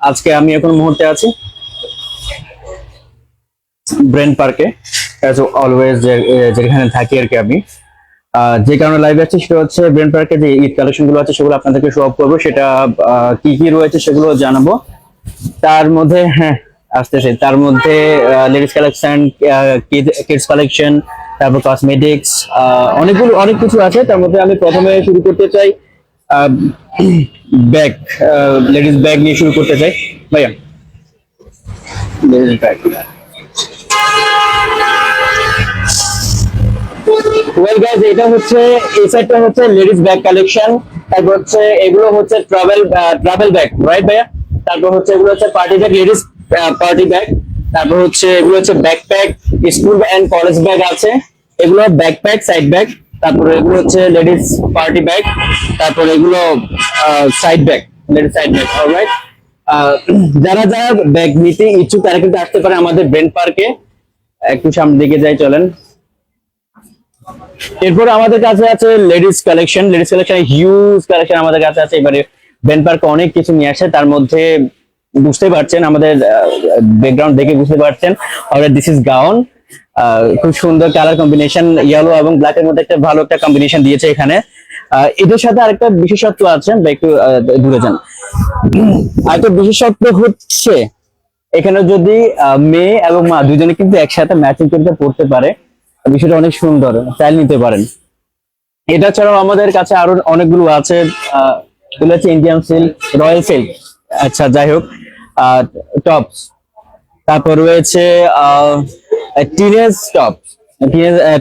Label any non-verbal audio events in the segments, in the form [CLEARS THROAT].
আজকে আমি এখন মুহূর্তে আছি ব্রেন পার্কে। অ্যাজ অলওয়েজ যেখানে থাকি আর কি আমি। যে কারণে লাইভ আছে সেটা হচ্ছে ব্রেন পার্কে যে ঈদ কালেকশনগুলো আছে সেগুলো আপনাদেরকে শো অফ করব। সেটা কি কি রয়েছে সেগুলো জানাব। তার মধ্যে হ্যাঁ আসতেছে তার মধ্যে লেডিস কালেকশন কিডস কালেকশন তারপর কসমেটিক্স অনেকগুলো, অনেক কিছু আছে। তার মধ্যে আমি প্রথমে শুরু করতে চাই ব্যাগ লেডিস ব্যাগ নিয়ে শুরু করতে চাই। ভাইয়া। Ladies bag. ওয়েল গাইজ এটা হচ্ছে, এই সাইডটা হচ্ছে লেডিস ব্যাগ কালেকশন। তারপর হচ্ছে, এগুলো হচ্ছে ট্রাভেল ট্রাভেল ব্যাগ রাইট ভাইয়া? তারপর হচ্ছে, এগুলো হচ্ছে party bag ladies party bag তারপর হচ্ছে, এগুলো হচ্ছে backpack school and college bag আছে। এগুলো ব্যাকপ্যাক সাইড ব্যাগ তারপর এগুলো হচ্ছে লেডিস পার্টি ব্যাগ তারপর এগুলো side bag ladies side bag alright যারা যারা ব্যাগ নিতে ইচ্ছুক, তারা কিন্তু আসতে পারে আমাদের ব্রেন পার্কে একটু সামনে দিকে যাই, চলেন। এরপর আমাদের কাছে আছে ladies collection ladies collection huge collection আমাদের কাছে আছে। এবারে বেন পার্কে অনেক কিছু নিয়ে আসে। তার মধ্যে বুঝতে পারছেন, আমাদের ব্যাকগ্রাউন্ড দেখে বুঝতে পারছেন। অলরেডি দিস ইজ গাউন খুব সুন্দর কালার কম্বিনেশন ইয়েলো এবং ব্ল্যাক এর মধ্যে একটা ভালো একটা কম্বিনেশন দিয়েছে এখানে। আহ, এদের সাথে আরেকটা বিশেষত্ব আছে বা একটু আহ, দূরে যান। আরেকটা বিশেষত্ব হচ্ছে এখানে যদি আহ, মেয়ে এবং মা দুজনে কিন্তু একসাথে ম্যাচিং করতে পড়তে পারে বিষয়টা অনেক সুন্দর চাইল নিতে পারেন। এটা ছাড়াও আমাদের কাছে আরও অনেকগুলো আছে আহ, ইন্ডিয়ান সিল্ক রয়্যাল সিল্ক আচ্ছা যাই হোক টপস তারপর রয়েছে টিনেজ টপ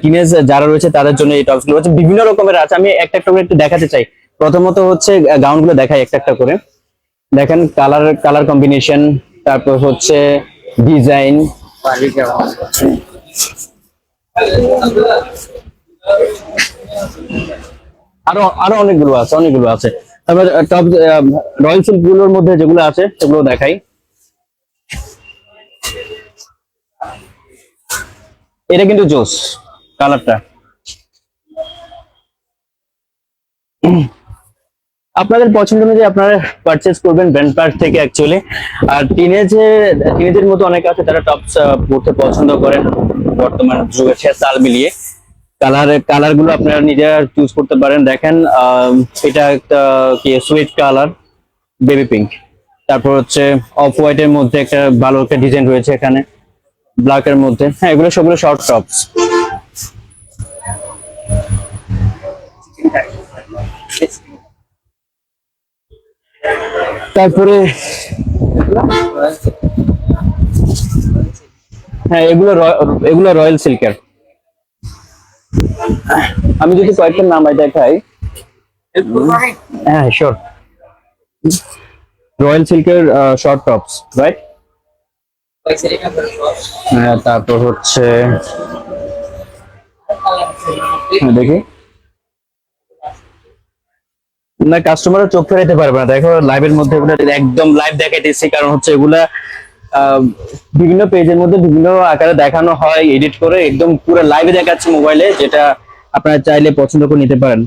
টিনেজ যারা রয়েছে তাদের জন্য এই টপসগুলো হচ্ছে বিভিন্ন রকমের আছে। আমি একটা একটা করে একটু দেখাতে চাই। প্রথমত হচ্ছে গাউনগুলো দেখাই একটা একটা করে। দেখেন কালার কালার কম্বিনেশন তারপর হচ্ছে ডিজাইন আরও আরও অনেকগুলো আছে অনেকগুলো আছে। তারপর টপ রয়্যাল সিল্কগুলোর মধ্যে যেগুলো আছে, সেগুলো দেখাই। এটা কিন্তু জোস, কালারটা। আপনাদের পছন্দ অনুযায়ী আপনারা পারচেজ করবেন ব্র্যান্ড পার্ক থেকে অ্যাকচুয়ালি আর টিনেজে টিনেজের মতো অনেক আছে, তারা টপস পড়তে পছন্দ করেন। বর্তমান যুগের সাথে তাল মিলিয়ে। কালার কালারগুলো আপনারা নিজেরা চুজ করতে পারেন। দেখেন এটা একটা কি সুইট কালার বেবি পিঙ্ক তারপর হচ্ছে অফ হোয়াইটের মধ্যে একটা ভালো একটা ডিজাইন রয়েছে এখানে। ব্ল্যাক এর মধ্যে। হ্যাঁ এগুলো সবগুলো শর্ট টপস তারপরে হ্যাঁ এগুলো এগুলো রয়্যাল সিল্কের আমি যদি কয়েকটা নাম দেখাই। হ্যাঁ শিওর রয়্যাল সিল্কের শর্ট টপস রাইট হ্যাঁ তারপর হচ্ছে হ্যাঁ, দেখি। না কাস্টমার চোখ ফেরাইতে পারবে না। দেখো লাইভের মধ্যে এগুলো একদম লাইভ দেখাইতেছি কারণ হচ্ছে এগুলা বিভিন্ন পেজের মধ্যে বিভিন্ন আকারে দেখানো হয় এডিট করে একদম পুরো লাইভে দেখাচ্ছে মোবাইলে যেটা আপনারা চাইলে পছন্দ করে নিতে পারেন।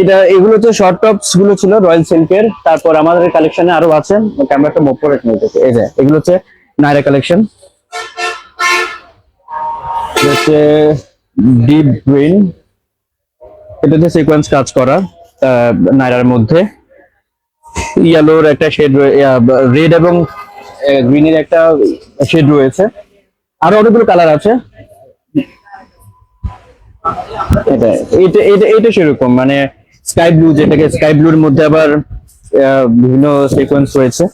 এটা, এগুলো হচ্ছে শর্ট টপসগুলো ছিল রয়্যাল সিল্কের তারপর আমাদের কালেকশনে আরও আছে। ক্যামেরাটা মুভ করে নিয়ে নিতেছে। এই যে, এগুলো হচ্ছে নাইরা কালেকশন হচ্ছে ডিপ গ্রিন এটা হচ্ছে সিকোয়েন্স কাজ করা নাইরার মধ্যে। ইয়েলোর একটা শেড রেড এবং গ্রিনের একটা শেড রয়েছে। আরও অনেকগুলো কালার আছে। এটা এটা এটা সেরকম মানে স্কাই ব্লু যেটাকে স্কাই ব্লুর মধ্যে আবার আহ, বিভিন্ন সিকোয়েন্স রয়েছে।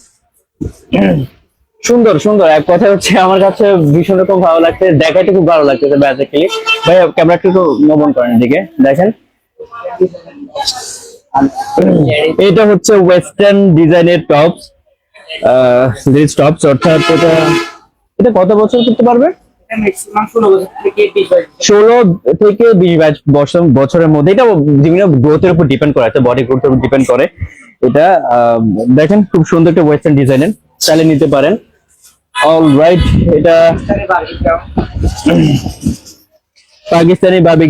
সুন্দর সুন্দর। এক কথা হচ্ছে আমার কাছে ভীষণ রকম ভালো লাগছে দেখাইতে খুব ভালো লাগতেছে বেসিক্যালি ভাই ক্যামেরাটা একটু মোবন করেন এদিকে দেখেন। এটা হচ্ছে ওয়েস্টার্ন ডিজাইনের টপস লিজ টপস অর্থাৎ এটা এটা কত বছর করতে পারবে? ষোলো থেকে বিশ বছর। বছরের মধ্যে এটা বিভিন্ন গ্রোথের উপর ডিপেন্ড করে বডি গ্রোথের উপর ডিপেন্ড করে। এটা দেখেন খুব সুন্দর একটা ওয়েস্টার্ন ডিজাইনের নিতে পারেন। অল রাইট এটা পাকিস্তানি বাবি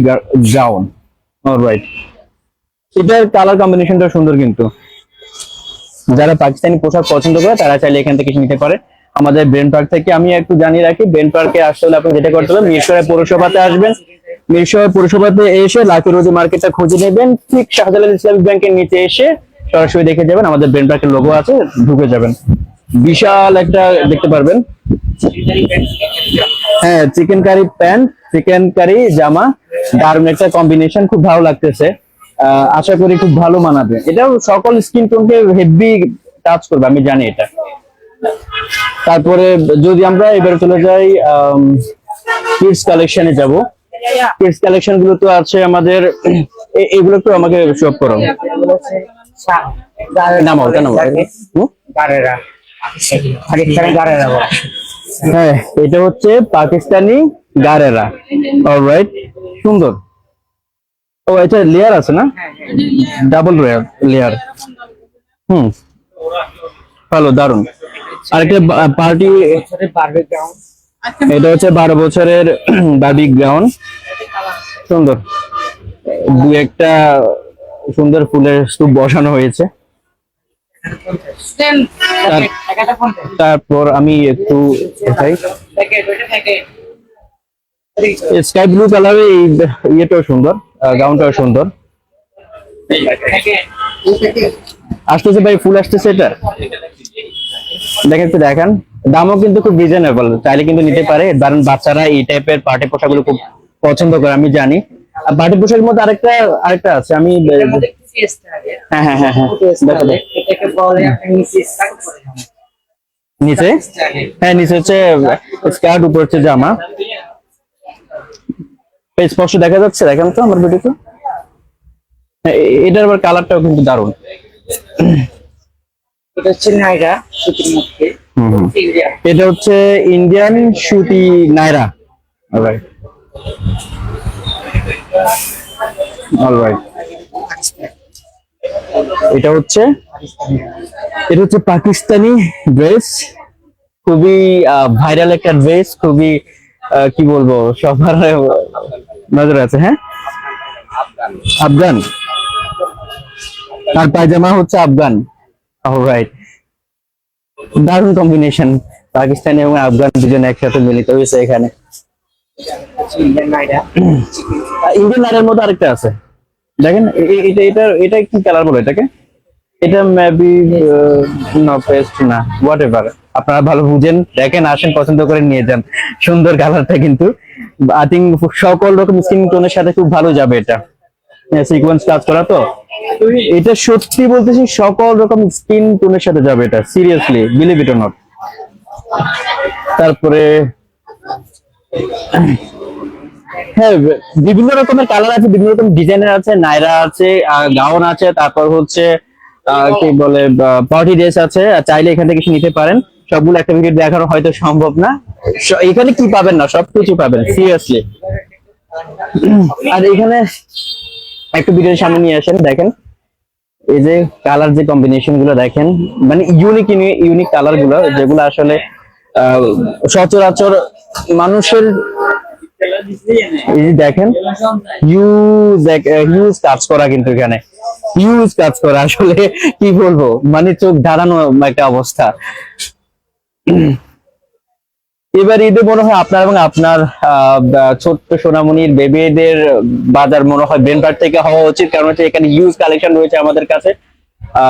অল রাইট এটার কালার কম্বিনেশনটা সুন্দর কিন্তু। যারা পাকিস্তানি পোশাক পছন্দ করে তারা চাইলে এখান থেকে নিতে পারে। আমাদের ব্রেন পার্ক থেকে আমি একটু জানিয়ে রাখি ব্রেন পার্কে আসতে হলে আপনি যেটা করতে হবে, মিরসরাই পৌরসভাতে আসবেন। মিরসরাই পৌরসভাতে এসে লাকি রোজি মার্কেটটা খুঁজে নেবেন, ঠিক শাহজালাল ইসলামিক ব্যাংকের নিচে এসে সরাসরি দেখে যাবেন, আমাদের ব্রেন পার্কের লোগো আছে, ঢুকে যাবেন। বিশাল একটা দেখতে পারবেন। হ্যাঁ chikankari pant, chikankari জামা, দারুণ একটা কম্বিনেশন খুব ভালো লাগতেছে। আশা করি খুব ভালো মানাবে। এটাও সকল স্কিন টোনকে হেভি টাচ করবে, আমি জানি এটা। তারপরে যদি আমরা এবার চলে যাই কিডস কালেকশনে যাব। কিডস কালেকশনগুলো তো আছে আমাদের এগুলো একটু আমাকে করো। নামাও গারেরা। পাকিস্তানি গারেরা হ্যাঁ এটা হচ্ছে পাকিস্তানি গারেরা। অলরাইট সুন্দর। ও এটা লেয়ার আছে না? ডাবল লেয়ার লেয়ার হুম ভালো দারুণ আরেকটা পার্টি বারবে গ্রাউন্ড এটা হচ্ছে বারো বছরের [CLEARS THROAT] বাবি গ্রাউন্ড সুন্দর। দু একটা সুন্দর ফুলের স্তূপ বসানো হয়েছে। তার- তারপর আমি একটু স্কাই ব্লু কালারের এই ইয়েটাও সুন্দর গাউনটাও সুন্দর। আসতেছে ভাই ফুল আসতেছে এটা? দেখেন একটু দেখান দামও কিন্তু খুব রিজনেবল চাইলে কিন্তু নিতে পারে কারণ বাচ্চারা এই টাইপের পার্টি পোশাকগুলো খুব পছন্দ করে আমি জানি। আর পার্টি পোশাকের মধ্যে আরেকটা আরেকটা আছে আমি হ্যাঁ হ্যাঁ হ্যাঁ হ্যাঁ নিচে হ্যাঁ নিচে হচ্ছে স্কার্ট উপর হচ্ছে জামা। বেশ স্পষ্ট দেখা যাচ্ছে দেখেন তো আমার ভিডিওতে। হ্যাঁ, এটার আবার কালারটাও কিন্তু দারুণ। এটা হচ্ছে নাইরা সুতির মধ্যে। এটা হচ্ছে ইন্ডিয়ান সুতি নাইরা। অলরাইট অলরাইট এটা হচ্ছে এটা হচ্ছে পাকিস্তানি ড্রেস খুবই ভাইরাল একটা ড্রেস খুবই আহ, কি বলব সবার নজর আছে হ্যাঁ? আফগান। আর পায়জামা হচ্ছে আফগান। অলরাইট দারুণ কম্বিনেশন পাকিস্তানি এবং আফগান দুজন একসাথে মিলিত হয়েছে এখানে। ইন্ডিয়ান নাইরা মধ্যে আরেকটা আছে। দেখেন এটা এটা এটা কি কালার বলে এটাকে? এটা মেবি না পেস্ট না হোয়াট এভার আপনারা ভালো বুঝেন, দেখেন, আসেন, পছন্দ করে নিয়ে যান। সুন্দর কালারটা কিন্তু। আই থিঙ্ক সকল রকম স্কিন টোনের সাথে খুব ভালো যাবে এটা। সিকোয়েন্স কাজ করা তো? এটা সত্যি বলতেছি, সকল রকম স্কিন টোনের সাথে যাবে এটা সিরিয়াসলি বিলিভ ইট নট তারপরে হ্যাঁ বিভিন্ন রকমের কালার আছে, বিভিন্ন রকম ডিজাইনের আছে নাইরা আছে গাউন আছে, তারপর হচ্ছে কি বলে পার্টি ড্রেস আছে চাইলে এখান থেকে নিতে পারেন। সবগুলো একটা ভিডিও দেখানো হয়তো সম্ভব না। এখানে কি পাবেন না? সবকিছু পাবেন সিরিয়াসলি আর এখানে একটু ভিডিওর সামনে নিয়ে আসেন, দেখেন। এই যে কালার যে কম্বিনেশনগুলো দেখেন মানে ইউনিক ইউনিক কালারগুলো, যেগুলো আসলে সচরাচর মানুষের দেখেন হিউজ হিউজ কাজ করা কিন্তু এখানে। হিউজ কাজ করা, আসলে কি বলব? মানে চোখ দাঁড়ানো একটা অবস্থা। এবার ঈদে মনে হয় আপনার এবং আপনার ছোট্ট সোনামণির বেবিদের বাজার মনে হয় ব্রেনপার্ট থেকে হওয়া উচিত। কারণ হচ্ছে এখানে ইউজ কালেকশন রয়েছে আমাদের কাছে।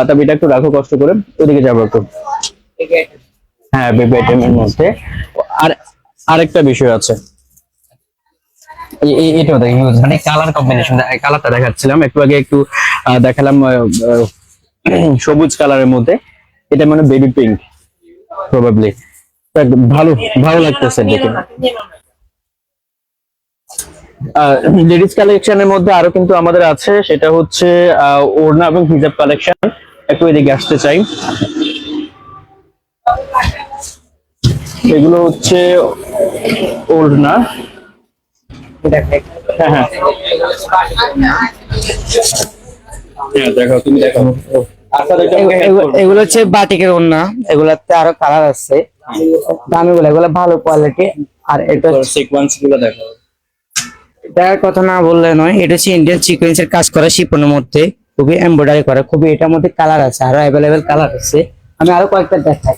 তবে এটা একটু রাখো কষ্ট করে। ওদিকে যাব একটু। হ্যাঁ বেবি আইটেমের মধ্যে। আর আরেকটা বিষয় আছে। এ- এ- এটাও ইউজ মানে কালার কম্বিনেশন কালারটা দেখাচ্ছিলাম। একটু আগে একটু দেখালাম সবুজ কালারের মধ্যে। এটা মানে বেবি পিঙ্ক প্রবাবলি ভালো ভালো লাগতেছে দেখে। লেডিস কালেকশনের মধ্যে আরও কিন্তু আমাদের আছে সেটা হচ্ছে ওড়না এবং হিজাব কালেকশন একটু এদিকে আসতে চাই। এগুলো হচ্ছে ওড়না। হ্যাঁ হ্যাঁ। হ্যাঁ দেখো তুমি দেখো এগুলো হচ্ছে বাটিকের ওন্না এগুলাতে আরও কালার আছে। দামিগুলো এগুলো ভালো কোয়ালিটি আর এটা সিকোয়েন্সগুলো দেখো। এটার কথা না বললে নয় এটা হচ্ছে ইন্ডিয়ান সিকোয়েন্সের কাজ করা শিপনের মধ্যে। খুবই এমব্রয়ডারি করা খুবই এটার মধ্যে কালার আছে আরও অ্যাভেলেবেল কালার আছে। আমি আরও কয়েকটা দেখাই।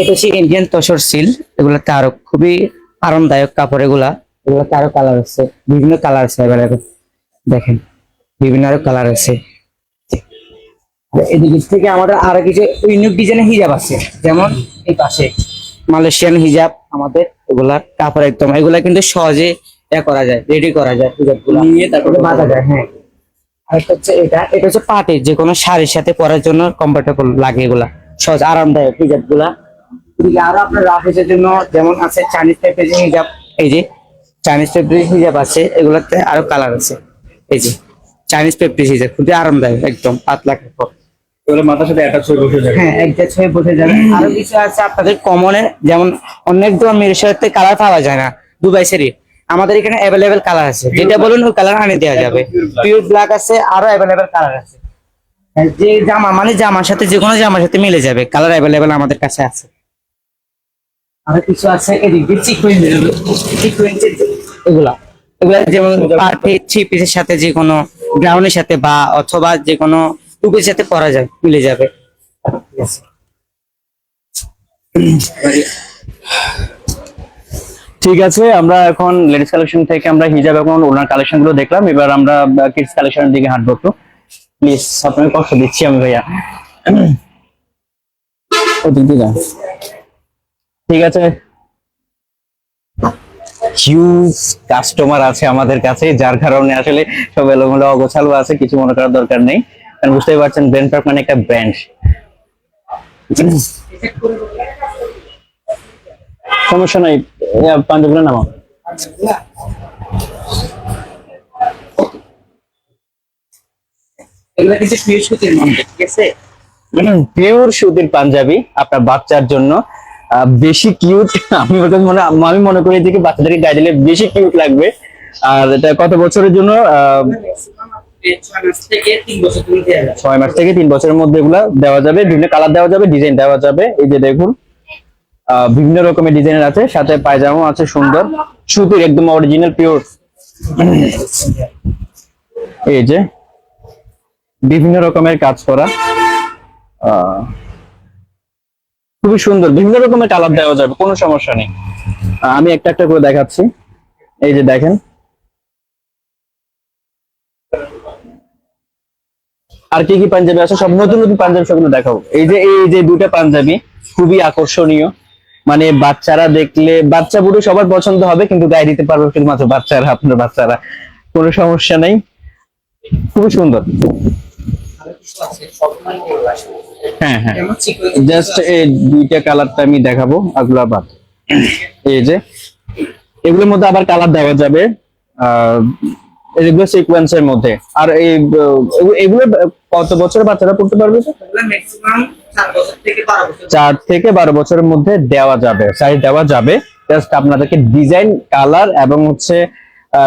এটা হচ্ছে ইন্ডিয়ান তসর সিল এগুলোতে আরও খুবই আরামদায়ক কাপড় এগুলা। এগুলোতে আরও কালার আছে বিভিন্ন কালার আছে অ্যাভেলেবেল দেখেন বিভিন্ন আরও কালার আছে। এদিক থেকে আমাদের আরও কিছু ইউনিক ডিজাইনের হিজাব আছে। যেমন এই পাশে মালয়েশিয়ান হিজাব আমাদের এগুলা কাপড় একদম এগুলা কিন্তু সহজে করা যায় রেডি করা যায় হিজাব নিয়ে তারপরে বাঁধা যায় হ্যাঁ। আরেকটা হচ্ছে এটা এটা হচ্ছে পাটে যে কোনো শাড়ির সাথে পরার জন্য কমফোর্টেবল লাগে এগুলা। সহজ আরামদায়ক হিজাবগুলা আরও আপনার রাফেজের জন্য যেমন আছে চাইনিজ টাইপের যে হিজাব এই যে চাইনিজ টাইপের হিজাব আছে এগুলাতে আরও কালার আছে। এই যে চাইনিজ হিজাব খুবই আরামদায়ক একদম পাতলা কাপড়। এগুলো মাথার সাথে অ্যাটাচ হয়ে বসে যাবে। হ্যাঁ একজাস্ট হয়ে বসে যাবে। [CLEARS THROAT] আরও কিছু আছে আপনাদের কমনে যেমন অনেক দোয়া মেয়ের কালার পাওয়া যায় না দুবাই সেরি আমাদের এখানে অ্যাভেলেবেল কালার আছে। যেটা বলুন ওই কালার আনে দেওয়া যাবে। পিওর ব্ল্যাক আছে আরও অ্যাভেলেবেল কালার আছে। যে জামা মানে জামার সাথে যে কোনো জামার সাথে মিলে যাবে। কালার অ্যাভেলেবেল আমাদের কাছে আছে। আর কিছু আছে এদিক দিয়ে চিকুইন চিকুইন্সের এগুলা। এগুলা যেমন পার্টি থ্রি পিসের সাথে যে কোনো গ্রাউন্ডের সাথে বা অথবা যে কোনো টুপির সাথে পরা যায় মিলে যাবে। ঠিক আছে। আমরা এখন লেডিস কালেকশন থেকে আমরা হিজাব এবং ওনার কালেকশনগুলো দেখলাম। এবার আমরা কিডস কালেকশনের দিকে হাঁটবো একটু। প্লিজ আপনাকে কষ্ট দিচ্ছি আমি ভাইয়া। ঠিক আছে। হিউজ কাস্টমার আছে আমাদের কাছে, যার কারণে আসলে সব এলোমেলো অগোছালো আছে, কিছু মনে করার দরকার নেই। কারণ বুঝতেই পারছেন ব্র্যান্ড পার্ক মানে একটা ব্র্যান্ড সমস্যা নাই পাঞ্জাবগুলো নামাও। পিওর সুতির মধ্যে? ঠিক আছে? পিওর সুতির পাঞ্জাবি আপনার বাচ্চার জন্য। আহ, বেশি কিউট আমি মনে আমি মনে করি যে বাচ্চাদেরকে গায়ে দিলে বেশি কিউট লাগবে। আর এটা কত বছরের জন্য? আহ, ছয় মাস থেকে তিন বছরের মধ্যে এগুলা দেওয়া যাবে, বিভিন্ন কালার দেওয়া যাবে, ডিজাইন দেওয়া যাবে। এই যে দেখুন বিভিন্ন রকমের ডিজাইনের আছে, সাথে পায়জামাও আছে, সুন্দর। সুতির একদম অরিজিনাল পিওর এই যে, বিভিন্ন রকমের কাজ করা খুবই সুন্দর। বিভিন্ন রকমের কালার দেওয়া যাবে, কোনো সমস্যা নেই। আমি একটা একটা করে দেখাচ্ছি। এই যে দেখেন আর কি কি পাঞ্জাবি আছে? সব নতুন নতুন পাঞ্জাবি সবগুলো দেখাবো। এই যে এই যে দুটা পাঞ্জাবি, খুবই আকর্ষণীয়। মানে বাচ্চারা দেখলে, বাচ্চা বুড়ো সবার পছন্দ হবে, কিন্তু গায়ে দিতে পারবে শুধুমাত্র বাচ্চারা, আপনার বাচ্চারা। কোনো সমস্যা নেই। খুবই সুন্দর। হ্যাঁ হ্যাঁ। জাস্ট এই দুইটা কালারটা আমি দেখাবো এগুলো আবার এই যে, এগুলোর মধ্যে আবার কালার দেখা যাবে। এগুলো সিকোয়েন্সের মধ্যে। আর এই এগুলো কত বছরের বাচ্চারা পড়তে পারবে চার বছর থেকে বারো বছরের মধ্যে দেওয়া যাবে সাইজ দেওয়া যাবে। জাস্ট আপনাদেরকে ডিজাইন কালার এবং হচ্ছে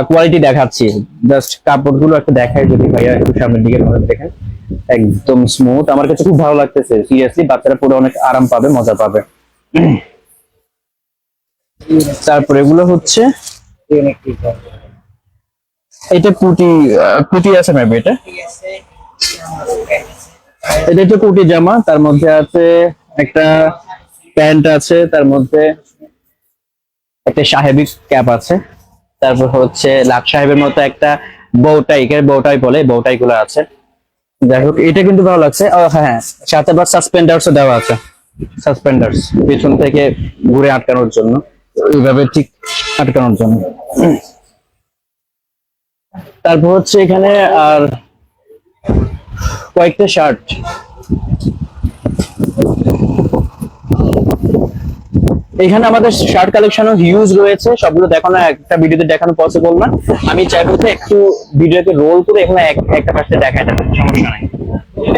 কোয়ালিটি দেখাচ্ছি। জাস্ট কাপড়গুলো একটু দেখাই যদি ভাইয়া একটু সামনের দিকে নজর দেখেন। একদম স্মুথ আমার কাছে খুব ভালো লাগতেছে। সিরিয়াসলি বাচ্চারা পুরো অনেক আরাম পাবে মজা পাবে। তারপর এগুলো হচ্ছে এটা কুটি কুটি আছে মেবি এটা? এটা হচ্ছে কুটি জামা, তার মধ্যে আছে একটা প্যান্ট আছে, তার মধ্যে একটা সাহেবি ক্যাপ আছে, তারপর হচ্ছে লাট সাহেবের মতো একটা বউটাই বউটাই বলে বউটাই গুলো আছে। যাই হোক, এটা কিন্তু ভালো লাগছে। হ্যাঁ হ্যাঁ সাথে আবার সাসপেন্ডার্সও দেওয়া আছে। সাসপেন্ডার্স পেছন থেকে ঘুরে আটকানোর জন্য। এইভাবে ঠিক আটকানোর জন্য। তারপর হচ্ছে এখানে আর কয়েকটা শার্ট এখানে আমাদের শার্ট কালেকশনও হিউজ রয়েছে, সবগুলো দেখানো, একটা ভিডিওতে দেখানো পসিবল না। আমি চাইব যে একটু ভিডিওকে রোল করে এখানে এক- একটা পাশে দেখায় দেবো সমস্যা নাই।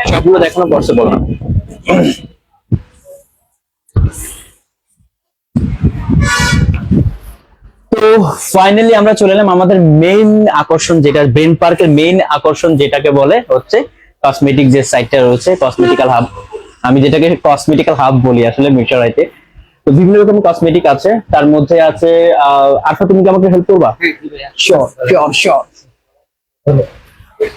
সবগুলো দেখানো পসিবল না। তো ফাইনালি আমরা চলে এলাম আমাদের মেইন আকর্ষণ যেটা ব্রেন পার্কের মেইন আকর্ষণ যেটাকে বলে হচ্ছে কসমেটিক যে সাইটটা রয়েছে কসমেটিক্যাল হাব আমি যেটাকে কসমেটিক্যাল হাব বলি আসলে মিশরাইতে তো বিভিন্ন রকম কসমেটিক আছে তার মধ্যে আছে আহ আশা তুমি কি আমাকে হেল্প করবা? শিওর শিওর শিওর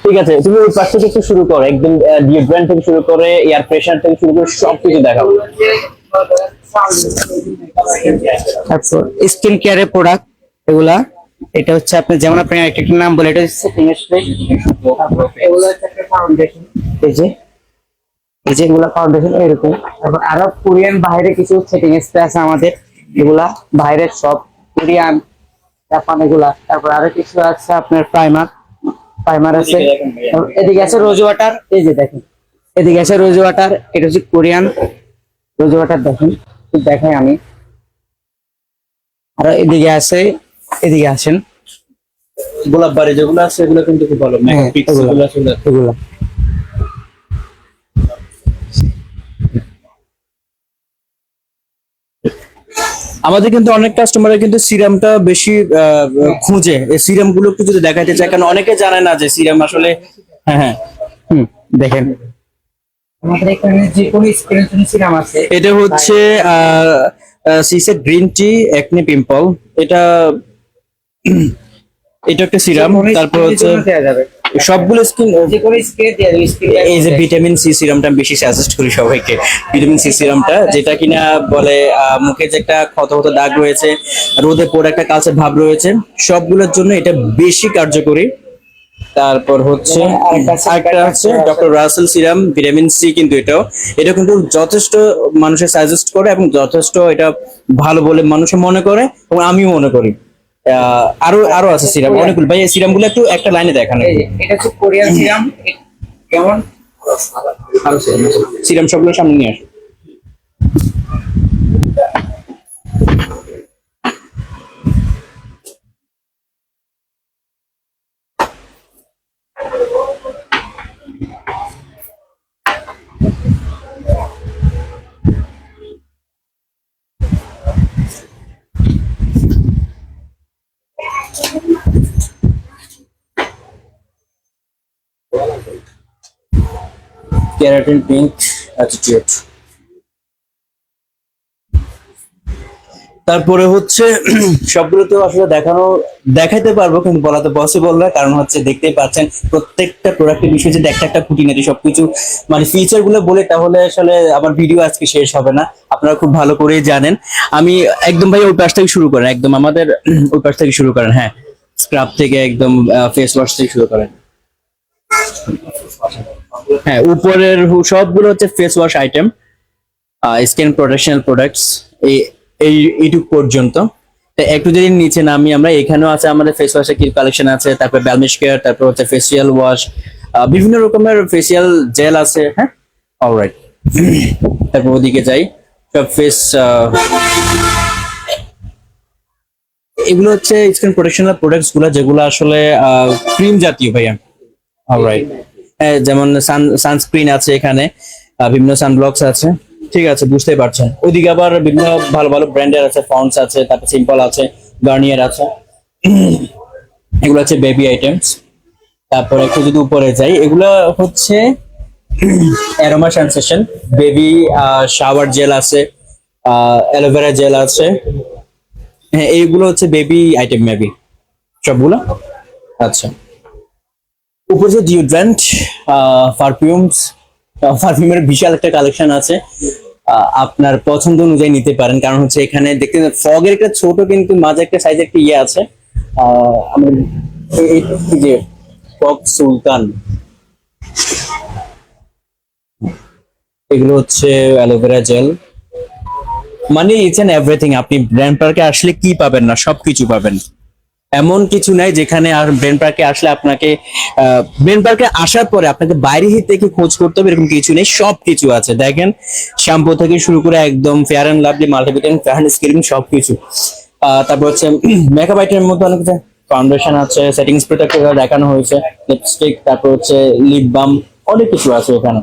ঠিক আছে তুমি ওই পাশ থেকে একটু শুরু করো একদম ডিওড্রেন্ট থেকে শুরু করে এয়ার প্রেশার থেকে শুরু করে সবকিছু দেখাবো। তারপর স্কিন কেয়ারের প্রোডাক্ট এগুলা, এটা হচ্ছে আপনি যেমন আপনি একটা নাম বলে, এটা হচ্ছে এগুলো হচ্ছে একটা ফাউন্ডেশন এই যে এই যে এগুলা ফাউন্ডেশন এরকম। তারপর আরও কোরিয়ান বাইরে কিছু সেটিং স্প্রে আছে আমাদের। এগুলা বাইরের সব কোরিয়ান জাপান এগুলা। তারপর আরও কিছু আছে আপনার প্রাইমার প্রাইমার আছে। এদিকে আছে রোজ ওয়াটার এই যে দেখেন। এদিকে আছে রোজ ওয়াটার এটা হচ্ছে কোরিয়ান রোজ ওয়াটার দেখেন। দেখাই আমি। আর এদিকে আছে এদিকে আসেন। গোলাপ বাড়ি যেগুলো আছে এগুলো কিন্তু খুব ভালো। হ্যাঁ, এগুলো। আমাদের কিন্তু অনেক কাস্টমার কিন্তু সিরামটা বেশি আহ, খুঁজে। এই সিরামগুলো একটু যদি দেখাইতে চায় কারণ অনেকে জানে না যে সিরাম আসলে হ্যাঁ হ্যাঁ। হুম দেখেন। আমাদের এখানে যে কোনো স্ক্রিন সিরাম আছে। এটা হচ্ছে সিসে গ্রিন টি একনি পিম্পল। এটা [CLEARS THROAT] এটা একটা সিরাম তারপর হচ্ছে সবগুলো স্কিন এই যে ভিটামিন সি সিরামটা আমি বেশি সাজেস্ট করি সবাইকে। ভিটামিন সি সিরামটা যেটা কিনা বলে মুখে যে একটা ক্ষত ক্ষত দাগ রয়েছে রোদে পড়ে একটা কালচে ভাব রয়েছে সবগুলোর জন্য এটা বেশি কার্যকরী। তারপর হচ্ছে আরেকটা আছে, হচ্ছে Doctor Rashel serum vitamin C কিন্তু এটাও। এটা কিন্তু যথেষ্ট মানুষের সাজেস্ট করে এবং যথেষ্ট এটা ভালো বলে মানুষে মনে করে এবং আমিও মনে করি। আরও আরও আছে সিরাম অনেকগুলো। ভাই এই সিরামগুলো একটু একটা লাইনে দেখানো এটা হচ্ছে কোরিয়ান সিরাম। কেমন সিরাম সবগুলো সামনে নিয়ে আসো। কেরাটিন পিঙ্ক অ্যাটিটিউড তারপরে হচ্ছে [CLEARS THROAT] সবগুলোতে আসলে দেখানো, দেখাইতে পারব, কিন্তু বলা তো পসিবল না। কারণ হচ্ছে দেখতেই পাচ্ছেন, প্রত্যেকটা প্রোডাক্টের বিষয়ে যদি একটা একটা খুঁটিনাটি সবকিছু মানে ফিচারগুলো বলে, তাহলে আসলে আমার ভিডিও আজকে শেষ হবে না। আপনারা খুব ভালো করেই জানেন। আমি একদম ভাই ওই পাশ থেকে শুরু করেন, একদম আমাদের [CLEARS THROAT] ওই পাশ থেকে শুরু করেন হ্যাঁ। স্ক্রাব থেকে একদম ফেস ওয়াশ থেকে শুরু করেন। হ্যাঁ উপরের সবগুলো হচ্ছে face wash item skin protectional products এই এই, এইটুক পর্যন্ত। একটু যদি নিচে নামি, আমরা এখানেও আছে আমাদের ফেস ওয়াশের কি কালেকশন আছে, তারপর ব্যালমিশ কেয়ার তারপর হচ্ছে ফেসিয়াল ওয়াশ বিভিন্ন রকমের ফেসিয়াল জেল আছে হ্যাঁ? অলরাইট তারপর ওদিকে যাই, সব ফেস এগুলো হচ্ছে স্কিন প্রোটেকশনাল প্রোডাক্টসগুলো যেগুলো আসলে ক্রিম জাতীয়, ভাইয়া। অলরাইট যেমন সান সানস্ক্রিন আছে এখানে বিভিন্ন সানব্লকস আছে। ঠিক আছে, বুঝতেই পারছেন। ওইদিকে আবার বিভিন্ন ভালো ভালো ব্র্যান্ডের আছে ফন্টস আছে, তারপর সিম্পল আছে গার্নিয়ার আছে। এগুলো হচ্ছে বেবি আইটেমস তারপর একটু যদি উপরে যাই, এগুলো হচ্ছে aroma sensation baby shower gel আছে অ্যালোভেরা জেল আছে। হ্যাঁ এইগুলো হচ্ছে বেবি আইটেম মেবি সবগুলো? আচ্ছা। উপরে যে ডিওড্রেন্ট পারফিউমস পারফিউমের বিশাল একটা কালেকশন আছে। আপনার পছন্দ অনুযায়ী নিতে পারেন। কারণ হচ্ছে এখানে দেখতে ফগের একটা ছোট কিন্তু মাঝে একটা সাইজের একটা ইয়ে আছে। যে ফগ সুলতান। এগুলো হচ্ছে অ্যালোভেরা জেল মানে ইটস এন্ড এভরিথিং আপনি ব্র্যান্ড পার্কে আসলে কি পাবেন না, সবকিছু পাবেন। এমন কিছু নাই যেখানে আর ব্রেন পার্কে আসলে আপনাকে ব্রেন পার্কে আসার পরে আপনাকে বাইরে থেকে খোঁজ করতে হবে এরকম কিছু নেই সব কিছু আছে। দেখেন শ্যাম্পু থেকে শুরু করে একদম Fair and Lovely multivitamin fair and skin সবকিছু। আহ, তারপর হচ্ছে [CLEARS THROAT] মেকআপ আইটেমের মধ্যে অনেক কিছু ফাউন্ডেশন আছে সেটিং স্প্রে দেখানো হয়েছে লিপস্টিক তারপর হচ্ছে লিপ বাম অনেক কিছু আছে এখানে।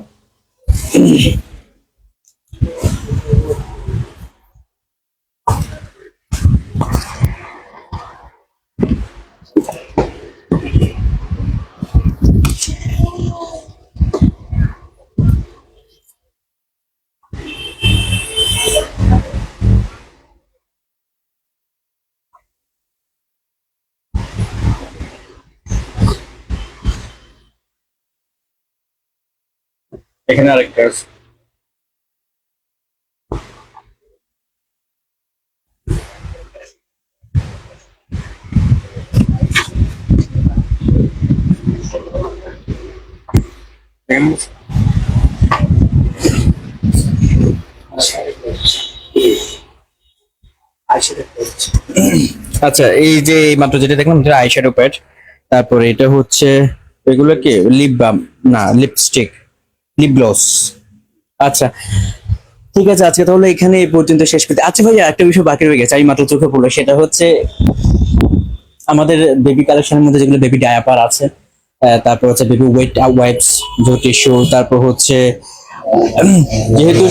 এখানে আরেকটা আছে। আচ্ছা এই যে মাত্র যেটা দেখলাম আইশ্যাডো প্যাড তারপরে এটা হচ্ছে, এগুলো কি? লিপ বাম না লিপস্টিক লিপ আচ্ছা ঠিক আছে, আজকে তাহলে এখানে এই পর্যন্ত শেষ করতে আচ্ছা ভাইয়া, একটা বিষয় বাকি রয়ে গেছে, আমি মাত্র চোখে পড়ল, সেটা হচ্ছে আমাদের বেবি কালেকশনের মধ্যে যেগুলো বেবি ডায়াপার আছে তারপর হচ্ছে বেবি ওয়েট ওয়াইপস টিস্যু তারপর হচ্ছে যেহেতু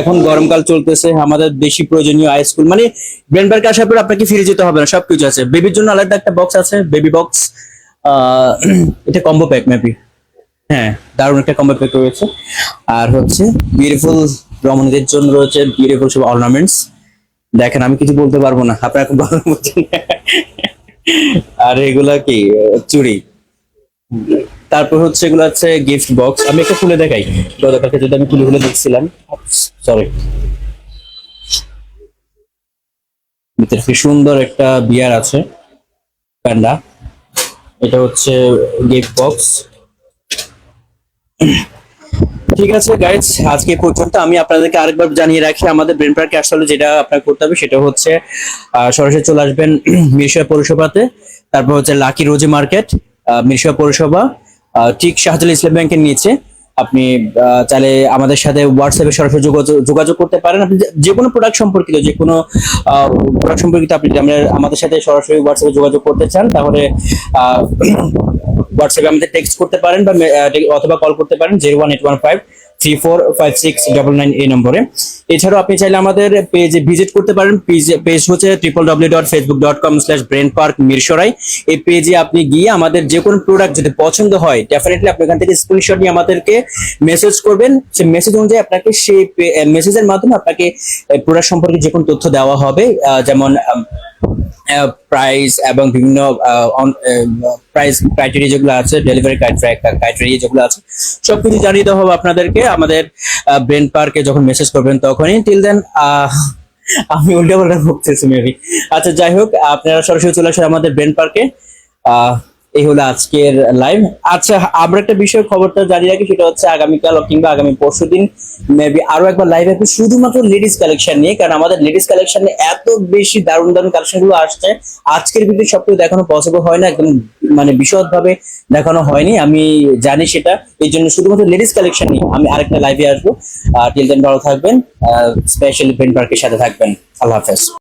এখন গরমকাল চলতেছে, আমাদের বেশি প্রয়োজনীয় হাই স্কুল মানে ব্রেন পার্কে আসার পর আপনাকে ফিরে যেতে হবে না, সবকিছু আছে। বেবির জন্য আলাদা একটা বক্স আছে বেবি বক্স এটা কম্বো প্যাক মেবি হ্যাঁ দারুণ একটা কম্বো প্যাক রয়েছে। আর হচ্ছে বিউটিফুল রমণীদের জন্য রয়েছে বিউটিফুল সব অর্নামেন্টস দেখেন, আমি কিছু বলতে পারব না, আপনারা খুব ভালো বুঝছেন আর এগুলা কি, চুড়ি? তারপর হচ্ছে এগুলো হচ্ছে গিফট বক্স আমি একটা খুলে দেখাই। গতকালকে যদি আমি খুলে খুলে দেখছিলাম। সরি ভিতরে কি সুন্দর একটা বিয়ার আছে। প্যান্ডা। এটা হচ্ছে গিফট বক্স ঠিক আছে গাইজ আজকে পর্যন্ত। আমি আপনাদেরকে আরেকবার জানিয়ে রাখি, আমাদের ব্রেন পার্কে আসলে যেটা আপনার করতে হবে সেটা হচ্ছে সরাসরি চলে আসবেন [CLEARS THROAT] মিরসিয়া পৌরসভাতে। তারপর হচ্ছে লাকি রোজি মার্কেট মিরসিয়া পৌরসভা ঠিক শাহজাল ইসলাম ব্যাংকের নিচে। আপনি চাইলে আমাদের সাথে হোয়াটসঅ্যাপে সরাসরি যোগাযোগ করতে পারেন। আপনি যে- কোনো প্রোডাক্ট সম্পর্কিত, যে কোনো প্রোডাক্ট সম্পর্কিত আপনি আমাদের সাথে সরাসরি হোয়াটসঅ্যাপে যোগাযোগ করতে চান, তাহলে হোয়াটসঅ্যাপে আমাদের টেক্সট করতে পারেন বা অথবা কল করতে পারেন zero one eight one five three four five six double nine এই নম্বরে। এছাড়াও আপনি চাইলে আমাদের পেজে ভিজিট করতে পারেন। পেজ হচ্ছে triple dot Facebook dot com Brand Park Mirsharai এই পেজে আপনি গিয়ে আমাদের প্রোডাক্ট পছন্দ হয় আপনি এখান থেকে আমাদেরকে মেসেজ করবেন। সেই মেসেজ অনুযায়ী আপনাকে সেই মেসেজের মাধ্যমে আপনাকে প্রোডাক্ট সম্পর্কে তথ্য দেওয়া হবে। যেমন প্রাইস এবং বিভিন্ন প্রাইস ক্রাইটেরিয়া যেগুলো আছে ডেলিভারি ক্রাইটেরিয়া যেগুলো আছে সব কিছু জানিয়ে দেওয়া হবে আপনাদেরকে। আমাদের ব্রেন পার্কে যখন মেসেজ করবেন তখনই। টিল দেন আমি উল্টা পাল্টা ভুগতেছি মেবি আচ্ছা যাই হোক, আপনারা সরাসরি চলে আসেন আমাদের ব্রেন পার্কে আহ এই হলো আজকের লাইভ আচ্ছা আমরা একটা বিষয় খবরটা জানিয়ে রাখি, সেটা হচ্ছে আগামীকাল কিংবা আগামী পরশু দিন মেবি আরও একবার লাইভ আসবে, শুধুমাত্র লেডিস কালেকশন নিয়ে, কারণ আমাদের লেডিস কালেকশনে এত বেশি দারুণ দারুণ কালেকশনগুলো আসছে। আজকের ভিডিও সবকিছু দেখানো পসিবল হয় না, একদম মানে বিশদ ভাবে দেখানো হয়নি, আমি জানি সেটা। এই জন্য শুধুমাত্র লেডিস কালেকশন নিয়ে আমি আরেকটা লাইভে আসব। টিল দেন ভালো থাকবেন স্পেশালি ব্রেন পার্কের সাথে থাকবেন। আল্লাহ হাফেজ।